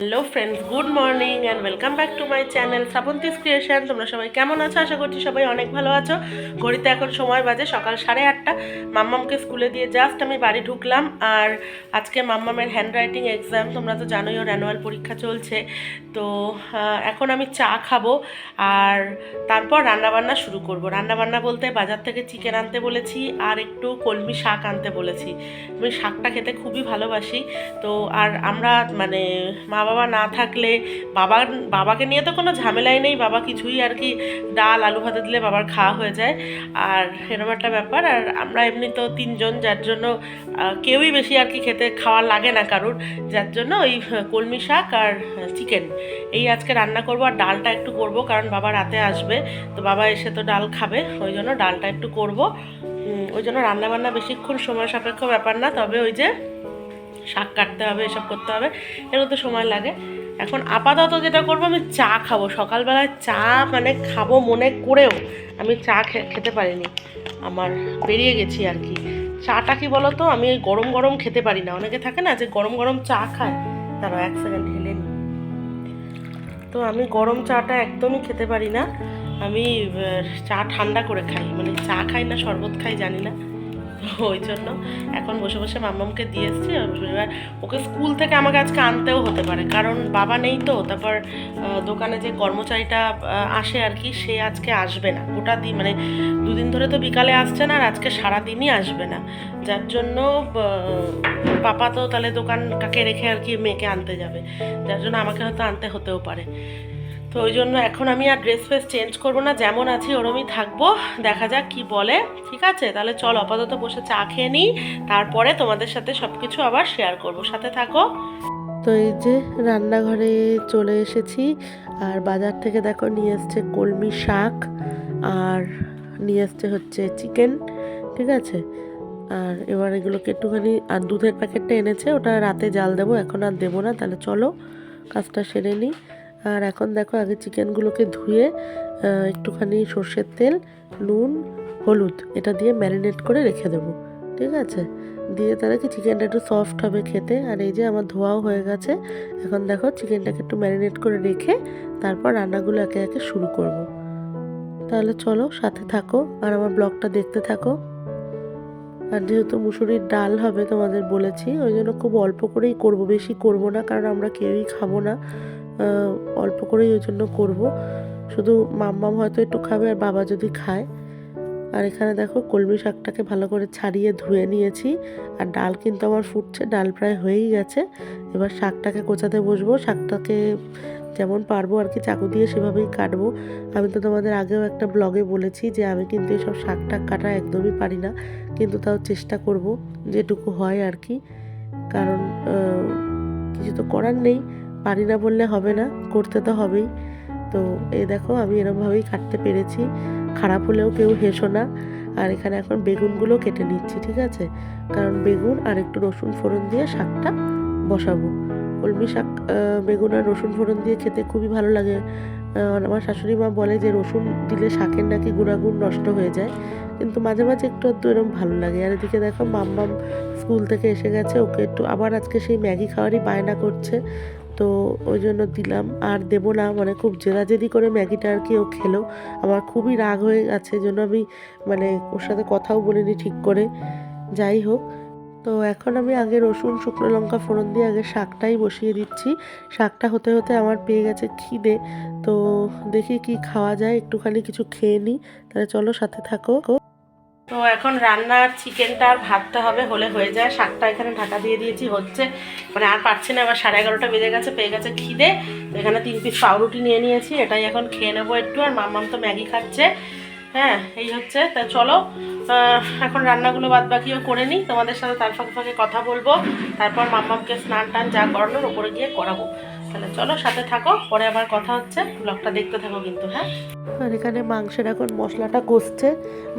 Hello friends good morning and welcome back to my channel Srabanti's creation তোমরা সবাই কেমন আছো? আশা করছি সবাই অনেক ভালো আছো। ঘড়িতে এখন সময় বাজে সকাল সাড়ে আটটা। মাম্মামকে স্কুলে দিয়ে জাস্ট আমি বাড়ি ঢুকলাম। আর আজকে মাম্মামের হ্যান্ড রাইটিং এক্সাম তোমরা তো জানোই ওর অ্যানুয়াল পরীক্ষা চলছে। তো এখন আমি চা খাব আর তারপর রান্নাবান্না শুরু করব। রান্নাবান্না বলতে বাজার থেকে চিকেন আনতে বলেছি আর একটু কলমি শাক আনতে বলেছি। আমি শাকটা খেতে খুবই ভালোবাসি। তো, আর আমরা মানে মা বাবা না থাকলে বাবা বাবাকে নিয়ে তো কোনো ঝামেলাই নেই। বাবা কিছুই আর কি ডাল, আলু ভাতে দিলে বাবার খাওয়া হয়ে যায়। আর এরকম একটা ব্যাপার। আর আমরা এমনি তো তিনজন, যার জন্য কেউই বেশি আর কি খেতে খাওয়া লাগে না কারুর। যার জন্য ওই কলমি শাক আর চিকেন। এই আজকে রান্না করব আর ডালটা একটু করব কারণ বাবা রাতে আসবে। তো বাবা এসে তো ডাল খাবে। ওই জন্য ডালটা একটু করব। ওই জন্য রান্নাবান্না বেশিক্ষণ সময় সাপেক্ষ ব্যাপার না। তবে ওই যে শাক কাটতে হবে, এসব করতে হবে এগুলো তো সময় লাগে। এখন আপাতত যেটা করব, আমি চা খাব। সকালবেলায় চা মানে খাব মনে করেও আমি চা খেতে পারিনি। আমার বেরিয়ে গেছি আর কি। চাটা কি বলো তো আমি গরম গরম খেতে পারি না। অনেকে থাকে না যে গরম গরম চা খায়। তারা এক সেকেন্ড ঢেলে নিই তো আমি গরম চাটা একদমই খেতে পারি না। আমি চা ঠান্ডা করে খাই। মানে চা খাই না, শরবত খাই, জানি না। ওই জন্য এখন বসে বসে মাম্মামকে দিয়ে এসছি। এবার ওকে স্কুল থেকে আমাকে আজকে আনতেও হতে পারে। কারণ বাবা নেই তো, তারপর দোকানে যে কর্মচারীটা আসে আর কি, সে আজকে আসবে না। গোটা দিন মানে দুদিন ধরে তো বিকালে আসছে না, আর আজকে সারাদিনই আসবে না। যার জন্য পাপা তো তাহলে দোকান কাকে রেখে আর কি মেয়েকে আনতে যাবে। যার জন্য আমাকে হয়তো আনতে হতেও পারে। তো ওই জন্য এখন আমি আর ড্রেস ফ্রেস চেঞ্জ করব না, যেমন আছি ওরমই থাকব। দেখা যাক কি বলে। ঠিক আছে? তাহলে চল, আপাতত বসে চা খেয়ে নিই। তারপরে তোমাদের সাথে সব কিছু আবার শেয়ার করব। সাথে থাকো। তো এই যে রান্নাঘরে চলে এসেছি। আর বাজার থেকে দেখো নিয়ে এসছে কলমি শাক আর নিয়ে এসছে হচ্ছে চিকেন ঠিক আছে? আর এবার এগুলোকে একটুখানি, আর দুধের প্যাকেটটা এনেছে, ওটা রাতে জাল দেবো, এখন আর দেবো না। তাহলে চলো, কাজটা সেরে নিই। আর এখন দেখো আগে চিকেনগুলোকে ধুয়ে একটুখানি সর্ষের তেল, নুন, হলুদ, এটা দিয়ে ম্যারিনেট করে রেখে দেবো, ঠিক আছে? দিয়ে তাহলে কি চিকেনটা একটু সফট হবে খেতে। আর এই যে আমার ধোয়াও হয়ে গেছে, এখন দেখো চিকেনটাকে একটু ম্যারিনেট করে রেখে তারপর রান্নাগুলো একে একে শুরু করব। তাহলে চলো সাথে থাকো আর আমার ব্লগটা দেখতে থাকো। আর যেহেতু মুসুরির ডাল হবে তোমাদের বলেছি, ওই জন্য খুব অল্প করেই করব, বেশি করব না, কারণ আমরা কেউই খাব না। অল্প করেই ওই জন্য করব। শুধু মাম্মাম হয়তো একটু খাবে আর বাবা যদি খায়। আর এখানে দেখো, কলমি শাকটাকে ভালো করে ছাড়িয়ে ধুয়ে নিয়েছি। আর ডাল কিন্তু আমার ফুটছে, ডাল প্রায় হয়েই গেছে। এবার শাকটাকে কোচাতে বসবো। শাকটাকে যেমন পারব আর কি, চাকু দিয়ে সেভাবেই কাটবো। আমি তো তোমাদের আগেও একটা ব্লগে বলেছি যে আমি কিন্তু এসব শাক টাক কাটা একদমই পারি না। কিন্তু তাও চেষ্টা করব, যেটুকু হয় আর কি। কারণ কিছু তো করার নেই। পারি না বললে হবে না, করতে তো হবেই। তো এই দেখো আমি এরমভাবেই কাটতে পেরেছি। খারাপ হলেও কেউ হেসো না। আর এখানে এখন বেগুনগুলো কেটে নিচ্ছি, ঠিক আছে? কারণ বেগুন আর একটু রসুন ফোড়ন দিয়ে শাকটা বসাবো। কলমি শাক বেগুন আর রসুন ফোড়ন দিয়ে খেতে খুবই ভালো লাগে। আমার শাশুড়ি মা বলে যে রসুন দিলে শাকের নাকি গুণাগুণ নষ্ট হয়ে যায়। কিন্তু মাঝে মাঝে একটু একটু এরকম ভালো লাগে। আর এদিকে দেখো মাম্মাম স্কুল থেকে এসে গেছে, ওকে একটু আবার আজকে সেই ম্যাগি খাওয়ারই বায়না করছে। তো ওই জন্য দিলাম। আর দেবো না মানে খুব জেদাজেদি করে ম্যাগিটা আর কি ও খেলো। আমার খুবই রাগ হয়ে গেছে জন্য আমি মানে ওর সাথে কথাও বলিনি ঠিক করে। যাই হোক, তো এখন আমি আগে রসুন, শুকনো লঙ্কা, ফোড়ন দিয়ে আগে শাকটাই বসিয়ে দিচ্ছি। শাকটা হতে হতে আমার পেয়ে গেছে খিদে। তো দেখি কি খাওয়া যায়, একটুখানি কিছু খেয়ে নিই। তাহলে চলো সাথে থাকো। তো এখন রান্নার চিকেনটা আর ভাতটা হবে, হলে হয়ে যায়। শাকটা এখানে ঢাকা দিয়ে দিয়েছি, হচ্ছে মানে আর পারছি না, এবার সাড়ে এগারোটা বেজে গেছে, পেয়ে গেছে খিদে। তো এখানে তিন পিস পাউরুটি নিয়ে নিয়েছি, এটাই এখন খেয়ে নেব একটু, আর মাম্মাম তো ম্যাগি খাচ্ছে। হ্যাঁ এই হচ্ছে, তা চলো এখন রান্নাগুলো বাদ বাকিও করে নিই, তোমাদের সাথে তার ফাঁকে ফাঁকে কথা বলব। তারপর মাম্মামকে স্নান টান যা করানোর, ওপরে গিয়ে করাবো। তাহলে চলো, সাথে থাকো, পরে আবার কথা হচ্ছে। ব্লগটা দেখতে থাকো কিন্তু হ্যাঁ? আর এখানে মাংসের এখন মশলাটা কষছে,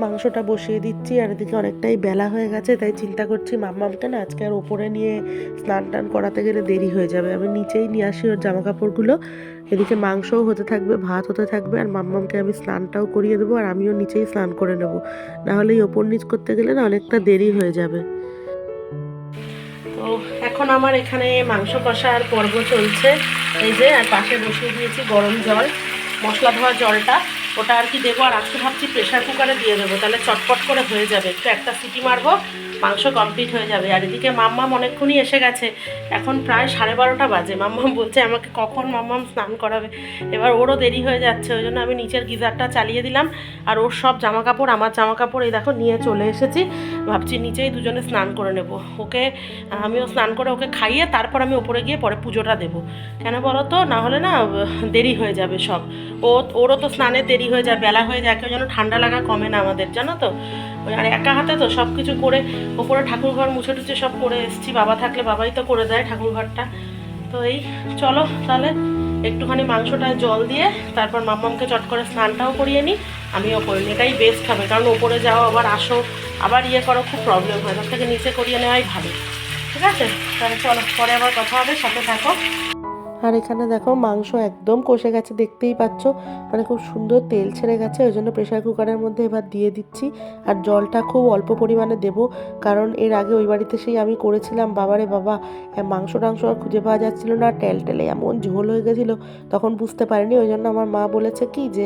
মাংসটা বসিয়ে দিচ্ছি, আর এদিকে অনেকটাই বেলা হয়ে গেছে, তাই চিন্তা করছি মাম্মামকে না আজকে আর ওপরে নিয়ে স্নান টান করাতে গেলে দেরি হয়ে যাবে। আমি নিচেই নিয়ে আসি ওর জামা কাপড়গুলো এদিকে মাংসও হতে থাকবে, ভাত হতে থাকবে, আর মাম্মামকে আমি স্নানটাও করিয়ে দেবো, আর আমিও নিচেই স্নান করে নেব। নাহলে ওপর নিচ করতে গেলে না অনেকটা দেরি হয়ে যাবে। এখন আমার এখানে মাংস কষার পর্ব চলছে। এই যে, আর পাশে বসিয়ে দিয়েছি গরম জল, মশলা ধোয়া জলটা। ওটা আর কি দেবো? আর আজকে ভাবছি প্রেশার কুকারে দিয়ে দেবো। তাহলে চটপট করে হয়ে যাবে। একটু একটা সিটি মারবো, মাংস কমপ্লিট হয়ে যাবে। আর এদিকে মাম্মাম অনেকক্ষণই এসে গেছে। এখন প্রায় সাড়ে বারোটা বাজে। মাম্মাম বলছে আমাকে কখন মাম্মাম স্নান করাবে? এবার ওরও দেরি হয়ে যাচ্ছে। ওই জন্য আমি নিচের গিজারটা চালিয়ে দিলাম। আর ওর সব জামা কাপড় আমার জামা কাপড় এই দেখো, নিয়ে চলে এসেছি। ভাবছি নিচেই দুজনে স্নান করে নেব। ওকে, আমিও স্নান করে ওকে খাইয়ে তারপর আমি ওপরে গিয়ে পরে পুজোটা দেবো। কেন বলো তো? না হলে না, দেরি হয়ে যাবে সব। ও, ওরও তো স্নানের দেরি হয়ে যায়, বেলা হয়ে যায়, কেউ যেন ঠান্ডা লাগা কমে না আমাদের, জানো তো? ওই আর একা হাতে তো সব কিছু করে ওপরে ঠাকুর ঘর মুছে টুছে সব করে এসেছি, বাবা থাকলে বাবাই তো করে দেয় ঠাকুর ঘরটা। তো এই, চলো তাহলে একটুখানি মাংসটা জল দিয়ে তারপর মাম্মামকে চট করে স্নানটাও করিয়ে নিই আমিও করে এটাই বেস্ট হবে, কারণ ওপরে যাও, আবার আসো, আবার ইয়ে করো, খুব প্রবলেম হয় তার থেকে নিচে করিয়ে নেওয়াই ভালো। ঠিক আছে? তাহলে চলো, পরে আবার কথা হবে, সাথে থাকো। আর এখানে দেখো মাংস একদম কষে গেছে, দেখতেই পাচ্ছ। মানে খুব সুন্দর তেল ছেড়ে গেছে, ওই জন্য প্রেশার কুকারের মধ্যে এবার দিয়ে দিচ্ছি। আর জলটা খুব অল্প পরিমাণে দেব, কারণ এর আগে ওই বাড়িতে সেই আমি করেছিলাম, বাবারে বাবা। মাংস টাংস আর খুঁজে পাওয়া যাচ্ছিল না, টেল টেলে এমন ঝোল হয়ে গেছিল, তখন বুঝতে পারিনি। ওই জন্য আমার মা বলেছে কি যে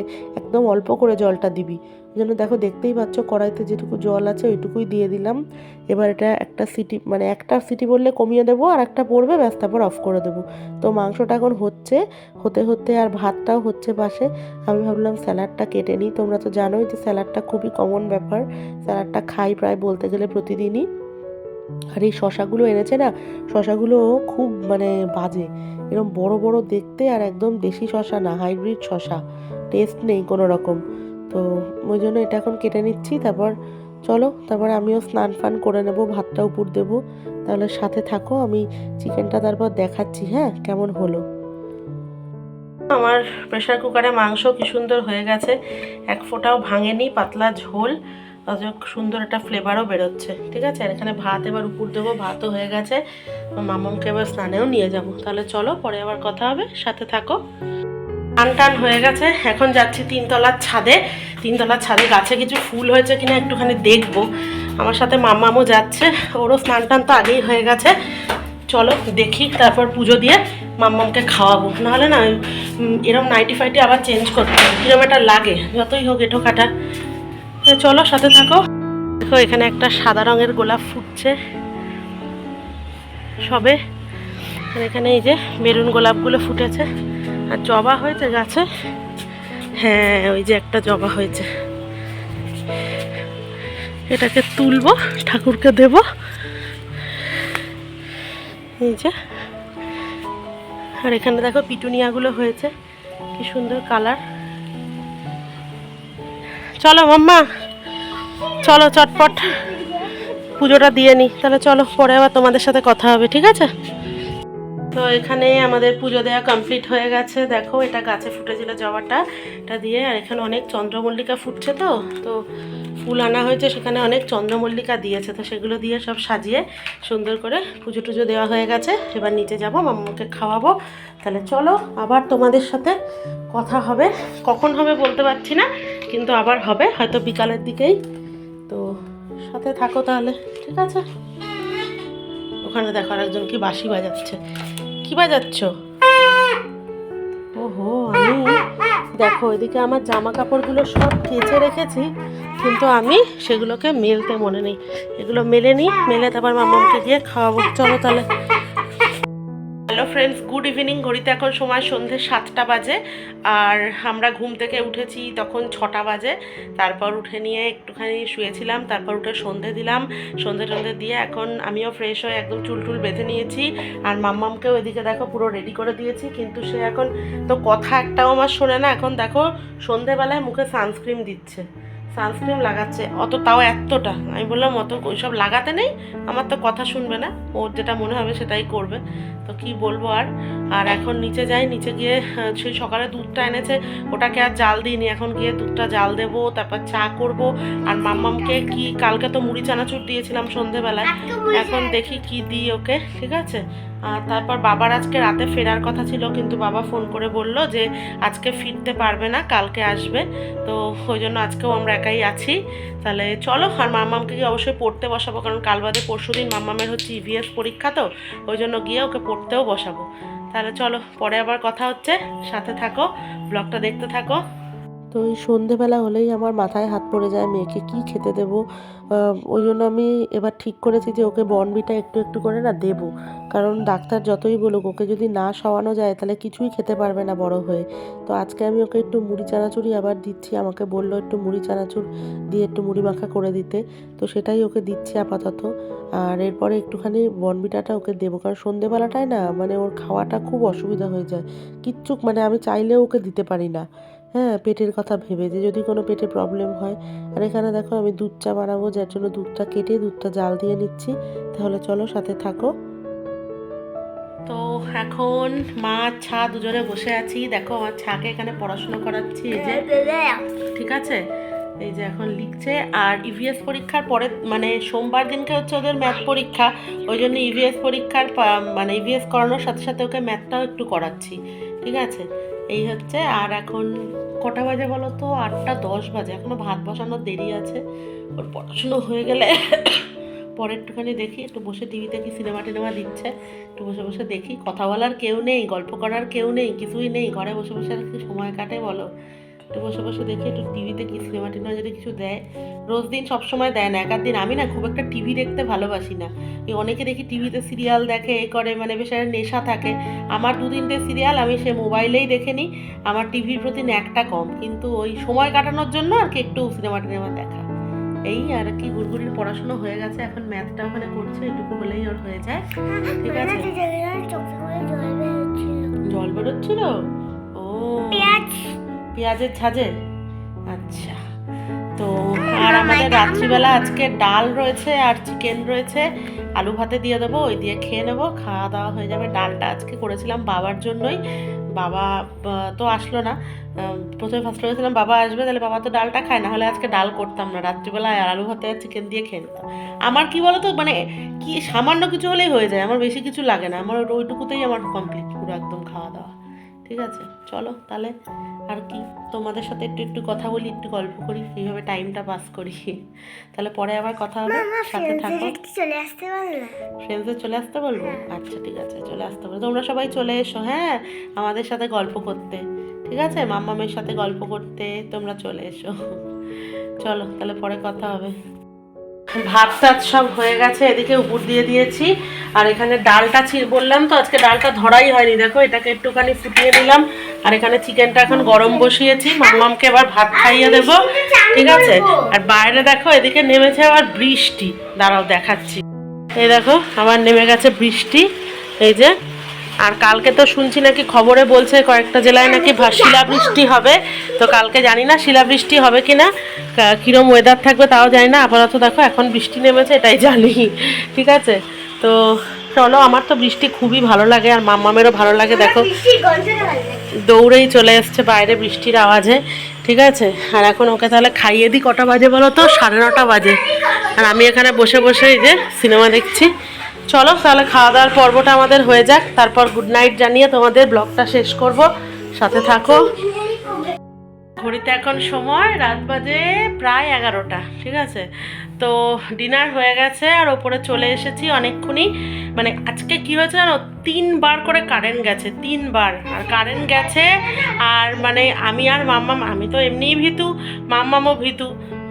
একদম অল্প করে জলটা দিবি। ওই জন্য দেখো দেখতেই পাচ্ছ কড়াইতে যেটুকু জল আছে ওইটুকুই দিয়ে দিলাম। এবার এটা একটা সিটি মানে একটা সিটি বললে কমিয়ে দেবো আর একটা পড়বে ব্যাস তারপর অফ করে দেবো। তো মাংসটা এখন হচ্ছে, হতে হতে আর ভাতটাও হচ্ছে পাশে। আমি ভাবলাম স্যালাডটা কেটে নিই। তোমরা তো জানোই যে স্যালাডটা খুবই কমন ব্যাপার। স্যালাডটা খাই প্রায় বলতে গেলে প্রতিদিনই। আর এই শশাগুলো এনেছে না, শশাগুলো খুব মানে বাজে। এরকম বড় বড় দেখতে আর একদম দেশি শশা না, হাইব্রিড শশা। টেস্ট নেই কোনো রকম। তো ওই জন্য এটা এখন কেটে নিচ্ছি, তারপর চলো, তারপর আমিও স্নান ফান করে নেব ভাতটা উপর দেবো। তাহলে সাথে থাকো, আমি চিকেনটা তারপর দেখাচ্ছি হ্যাঁ? কেমন হলো? আমার প্রেশার কুকারে মাংস কি সুন্দর হয়ে গেছে। এক ফোঁটাও ভাঙেনি, পাতলা ঝোল। অথচ সুন্দর একটা ফ্লেভারও বেরোচ্ছে, ঠিক আছে? আর এখানে ভাত এবার উপর দেবো, ভাতও হয়ে গেছে। মামনকে এবার স্নানেও নিয়ে যাব। তাহলে চলো, পরে আবার কথা হবে, সাথে থাকো। টান টান হয়ে গেছে, এখন যাচ্ছি তিনতলার ছাদে। তিনতলার ছাদে গাছে কিছু ফুল হয়েছে কিনা একটুখানি দেখব। আমার সাথে মামামও যাচ্ছে, ওরও স্নান টান তো আগেই হয়ে গেছে। চলো, দেখি, তারপর পুজো দিয়ে মাম্মামকে খাওয়াবো। নাহলে না এরম নাইটি ফাইটি আবার চেঞ্জ করতে হবে কিরম একটা লাগে, যতই হোক এঠো কাটা চলো, সাথে থাকো। দেখো, এখানে একটা সাদা রঙের গোলাপ ফুটছে। সবে। এখানে এই যে মেরুন গোলাপগুলো ফুটেছে। আর জবা হয়েছে গাছে? হ্যাঁ ওই যে একটা জবা হয়েছে। এটাকে তুলবো, ঠাকুরকে দেব। এই যে। আর এখানে দেখো, পিটুনিয়াগুলো হয়েছে। কি সুন্দর কালার। চলো মাম্মা চলো চটপট। পুজোটা দিয়ে নি। তাহলে চলো, পরে আবার তোমাদের সাথে কথা হবে, ঠিক আছে? তো এখানে আমাদের পুজো দেওয়া কমপ্লিট হয়ে গেছে। দেখো, এটা গাছে ফুটেছিল জবাটা। এটা দিয়ে, আর এখানে অনেক চন্দ্রমল্লিকা ফুটছে তো। তো ফুল আনা হয়েছে, সেখানে অনেক চন্দ্রমল্লিকা দিয়েছে। তো সেগুলো দিয়ে সব সাজিয়ে সুন্দর করে পুজো টুজো দেওয়া হয়ে গেছে। এবার নিচে যাব, মাম্মাকে খাওয়াবো। তাহলে চলো, আবার তোমাদের সাথে কথা হবে। কখন হবে বলতে পারছি না। কিন্তু আবার হবে, হয়তো বিকালের দিকেই। তো সাথে থাকো তাহলে, ঠিক আছে? ওখানে দেখো একজন কি বাঁশি বাজাচ্ছে। কি বাজাচ্ছ? ওহো, আমি দেখো, এদিকে আমার জামা কাপড়গুলো সব কেচে রেখেছি, কিন্তু আমি সেগুলোকে মেলতে মনে নেই। এগুলো মেলে নিই মেলে তারপর মামাকে গিয়ে খাওয়াবো। চলো তাহলে। হ্যালো ফ্রেন্ডস গুড ইভিনিং ঘড়িতে এখন সময় সন্ধে সাতটা বাজে আর আমরা ঘুম থেকে উঠেছি তখন ছটা বাজে। তারপর উঠে নিয়ে একটুখানি শুয়েছিলাম, তারপর উঠে সন্ধে দিলাম। সন্ধে টন্ধে দিয়ে এখন আমিও ফ্রেশ হয়ে একদম চুল টুল বেঁধে নিয়েছি আর মাম্মামকেও এদিকে দেখো পুরো রেডি করে দিয়েছি, কিন্তু সে এখন তো কথা একটাও আমার শোনে না। এখন দেখো সন্ধেবেলায় মুখে সানস্ক্রিন দিচ্ছে। সানস্ক্রিন লাগাচ্ছে। অত তাও এতটা। আমি বললাম অত ওই সব লাগাতে নেই। আমার তো কথা শুনবে না। ওর যেটা মনে হবে সেটাই করবে। তো কি বলব আর? আর এখন নিচে যাই। নিচে গিয়ে সেই সকালে দুধটা এনেছে। ওটাকে আর জাল দিইনি। এখন গিয়ে দুধটা জাল দেবো তারপর চা করব। আর মাম্মামকে কি কালকে তো মুড়ি চানাচুর দিয়েছিলাম সন্ধেবেলায়। এখন দেখি কি দিই ওকে। ঠিক আছে? তারপর বাবার আজকে রাতে ফেরার কথা ছিল, কিন্তু বাবা ফোন করে বলল যে আজকে ফিরতে পারবে না, কালকে আসবে। তো ওই জন্য আজকেও আমরা একাই আছি। তাহলে চলো, আর মাম্মামকে কি অবশ্যই পড়তে বসাবো, কারণ কাল বাদে পরশু দিন মাম্মামের হচ্ছে ইভিএস পরীক্ষা তো, ওই জন্য গিয়ে ওকে পড়তেও বসাবো। তাহলে চলো, পরে আবার কথা হচ্ছে, সাথে থাকো, ব্লগটা দেখতে থাকো। তো ওই সন্ধেবেলা হলেই আমার মাথায় হাত পড়ে যায়, মেয়েকে কি খেতে দেবো? ওই জন্য আমি এবার ঠিক করেছি যে ওকে বনবিটা একটু একটু করে না দেবো। কারণ ডাক্তার যতই বলুক, ওকে যদি না খাওয়ানো যায় তাহলে কিছুই খেতে পারবে না বড় হয়ে। তো আজকে আমি ওকে একটু মুড়ি চানাচুরি আবার দিচ্ছি। আমাকে বলল একটু মুড়ি চানাচুর দিয়ে একটু মুড়ি মাখা করে দিতে। তো সেটাই ওকে দিচ্ছি আপাতত। আর এরপরে একটুখানি বনবিটাটা ওকে দেবো। কারণ সন্ধেবেলাটায় না মানে ওর খাওয়াটা খুব অসুবিধা হয়ে যায়। কিচ্ছুক মানে আমি চাইলেও ওকে দিতে পারি না। হ্যাঁ পেটের কথা ভেবে যে যদি কোনো পেটে প্রবলেম হয়, আর এখানে দেখো আমি দুধ চা বানাবো, যার জন্য দুধটা কেটে দুধটা জাল দিয়ে নিচ্ছি। তাহলে চলো সাথে থাকো। তো এখন মা ছা দুজনে বসে আছি। দেখো আমার ছাকে এখানে পড়াশোনা করাচ্ছি, এই যে। ঠিক আছে? এই যে এখন লিখছে। আর ইভিএস পরীক্ষার পরে মানে সোমবার দিনকে হচ্ছে ওদের ম্যাথ পরীক্ষা। ওই জন্য ইভিএস পরীক্ষার মানে ইভিএস করানোর সাথে সাথে ওকে ম্যাথটাও একটু করাচ্ছি। ঠিক আছে? এই হচ্ছে। আর এখন কটা বাজে বলো তো? আটটা দশ বাজে। এখনও ভাত বসানোর দেরি আছে। ওর পড়াশুনো হয়ে গেলে পরে একটুখানি দেখি। একটু বসে টিভিতে কি সিনেমা টিনেমা দিচ্ছে। একটু বসে বসে দেখি। কথা বলার কেউ নেই, গল্প করার কেউ নেই, কিছুই নেই। ঘরে বসে বসে আর কি সময় কাটে বলো? একটু বসে বসে দেখি একটু টিভিতে কি সিনেমা টিনেমা যদি কিছু দেয়। রোজ দিন সব সময় দেয় না এক দিন আমি না খুব একটা টিভি দেখতে ভালোবাসি না। এই অনেকে দেখি টিভিতে সিরিয়াল দেখে এ করে মানে বেশ একটা নেশা থাকে। আমার দু তিনটে সিরিয়াল আমি সে মোবাইলেই দেখে নিই আমার টিভির প্রতি একটা কম। কিন্তু ওই সময় কাটানোর জন্য আর কি একটু সিনেমা টিনেমা দেখা। এই আর কি গুড়গুড়ির পড়াশোনা হয়ে গেছে এখন ম্যাথটা ওখানে করছে এটুকু হলেই ওর হয়ে যায়। ঠিক আছে? জল বেরোচ্ছিল? ও পেঁয়াজের ঝাঁঝে আচ্ছা তো আর আমাদের রাত্রিবেলা আজকে ডাল রয়েছে আর চিকেন রয়েছে। আলু ভাতে দিয়ে দেবো ওই দিয়ে খেয়ে নেব খাওয়া দাওয়া হয়ে যাবে। ডালটা আজকে করেছিলাম বাবার জন্যই। বাবা তো আসলো না। প্রথমে ফার্স্ট করেছিলাম বাবা আসবে তাহলে বাবা তো ডালটা খায় না হলে আজকে ডাল করতাম না। রাত্রিবেলায় আর আলু ভাতে আর চিকেন দিয়ে খেয়ে নিতাম। আমার কি বলতো মানে কি সামান্য কিছু হলেই হয়ে যায় আমার বেশি কিছু লাগে না। আমার ওইটুকুতেই আমার কমপ্লিট পুরো একদম খাওয়া দাওয়া। ঠিক আছে চলো তাহলে। আর কি তোমাদের সাথে একটু একটু কথা বলি একটু গল্প করি এইভাবে টাইমটা পাস করি। তাহলে পরে আবার কথা হবে সাথে থাকো। চলে আসতে পারলে ফ্রেন্ডসদের চলে আসতে বলব? আচ্ছা ঠিক আছে চলে আসতে বলব। তোমরা সবাই চলে এসো হ্যাঁ? আমাদের সাথে গল্প করতে ঠিক আছে? মাম্মামের সাথে গল্প করতে তোমরা চলে এসো। চলো তাহলে পরে কথা হবে। ভাত টাত সব হয়ে গেছে এদিকে উপর দিয়ে দিয়েছি। আর এখানে ডালটা ছিল বললাম তো আজকে ডালটা ধরাই হয়নি। দেখো এটাকে একটুখানি ফুটিয়ে নিলাম। আর এখানে চিকেনটা এখন গরম বসিয়েছি। মাম্মামকে এবার ভাত খাইয়ে দেবো। ঠিক আছে? আর বাইরে দেখো, এদিকে নেমেছে আবার বৃষ্টি। দাঁড়াও, দেখাচ্ছি। এই দেখো, আবার নেমে গেছে বৃষ্টি। এই যে, আর কালকে তো শুনছি নাকি খবরে বলছে কয়েকটা জেলায় নাকি শিলাবৃষ্টি হবে। তো কালকে জানি না শিলাবৃষ্টি হবে কি না কিরম ওয়েদার থাকবে তাও জানি না। আপাতত দেখো, এখন বৃষ্টি নেমেছে, এটাই জানি। ঠিক আছে? তো চলো, আমার তো বৃষ্টি খুবই ভালো লাগে আর মাম্মামেরও ভালো লাগে, দেখো। দৌড়েই চলে এসছে বাইরে বৃষ্টির আওয়াজে, ঠিক আছে? আর এখন ওকে তাহলে খাইয়ে দিই, কটা বাজে বলো তো? সাড়ে নটা বাজে। আর আমি এখানে বসে বসে এই যে সিনেমা দেখছি। চলো, তাহলে খাওয়া দাওয়ার পর্বটা আমাদের হয়ে যাক। তারপর গুড নাইট জানিয়ে তোমাদের ব্লগটা শেষ করব। সাথে থাকো। ঘড়িতে এখন সময়, রাত বাজে প্রায় এগারোটা, ঠিক আছে? তো ডিনার হয়ে গেছে আর ওপরে চলে এসেছি অনেকক্ষণই। মানে আজকে কী হয়েছে জানো? তিনবার করে কারেন্ট গেছে, তিনবার। আর কারেন্ট গেছে, আর মানে আমি আর মাম্মাম আমি তো এমনিই ভিতু, মাম্মামও ভীতু।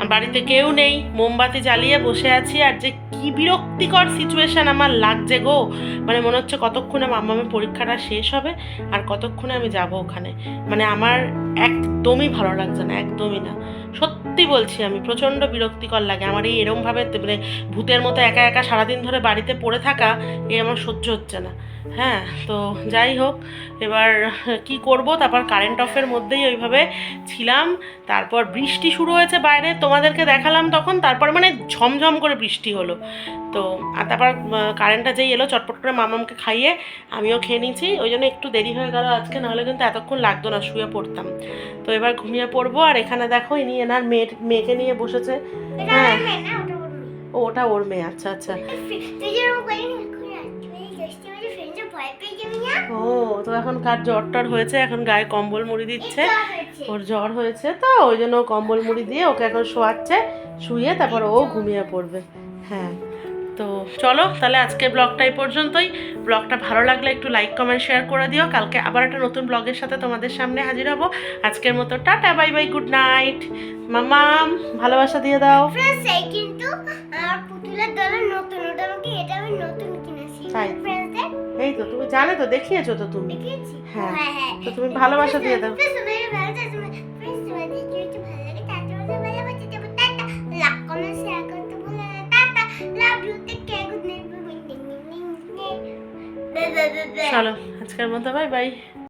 বাড়িতে কেউ নেই, মোমবাতি জ্বালিয়ে বসে আছি আর যে কি বিরক্তিকর সিচুয়েশন আমার লাগছে গো। মানে মনে হচ্ছে কতক্ষণে মাম্মামের পরীক্ষাটা শেষ হবে আর কতক্ষণে আমি যাব ওখানে। মানে আমার একদমই ভালো লাগছে না, একদমই না। সত্যি বলছি আমি, প্রচণ্ড বিরক্তিকর লাগে। আমার এই এরমভাবে মানে ভূতের মতো একা একা সারাদিন ধরে বাড়িতে পড়ে থাকা, এ আমার সহ্য হচ্ছে না। হ্যাঁ তো যাই হোক এবার কি করব? তারপর কারেন্ট অফের মধ্যেই ওইভাবে ছিলাম। তারপর বৃষ্টি শুরু হয়েছে বাইরে তোমাদেরকে দেখালাম তখন। তারপর মানে ঝমঝম করে বৃষ্টি হলো। তো আর তারপর কারেন্টটা যেই এলো চটপট করে মামামকে খাইয়ে আমিও খেয়ে নিয়েছি। ওই জন্য একটু দেরি হয়ে গেল আজকে নাহলে কিন্তু এতক্ষণ লাগতো না শুয়ে পড়তাম। তো এবার ঘুমিয়ে পড়ব আর এখানে দেখো ইনি এনার মেয়ে মেয়েকে নিয়ে বসেছে। হ্যাঁ। ও ওটা ওর মেয়ে আচ্ছা আচ্ছা। ও তো এখন কার জ্বর টর হয়েছে? এখন গায়ে কম্বল মুড়ি দিচ্ছে। ওর জ্বর হয়েছে তো ওই জন্য কম্বল মুড়ি দিয়ে ওকে এখন শোয়াচ্ছে শুয়ে তারপর ও ঘুমিয়ে পড়বে। হ্যাঁ তো চলো তাহলে আজকে ব্লগটা এই পর্যন্তই। ব্লগটা ভালো লাগলে একটু লাইক কমেন্ট শেয়ার করে দিও। কালকে আবার একটা নতুন ব্লগের সাথে তোমাদের সামনে হাজির হব। আজকের মতো tata bye bye good night মামাম ভালোবাসা দিয়ে দাও। কিন্তু পুতুলের দলের নতুন ওটা আমাকে এটা আমি নতুন কিনেছি। তাই? এই তো তুমি জানে তো দেখিয়েছো তো তুমি। হ্যাঁ। হ্যাঁ হ্যাঁ। তো তুমি ভালোবাসা দিয়ে দাও। চলো আজকের মতো বাই বাই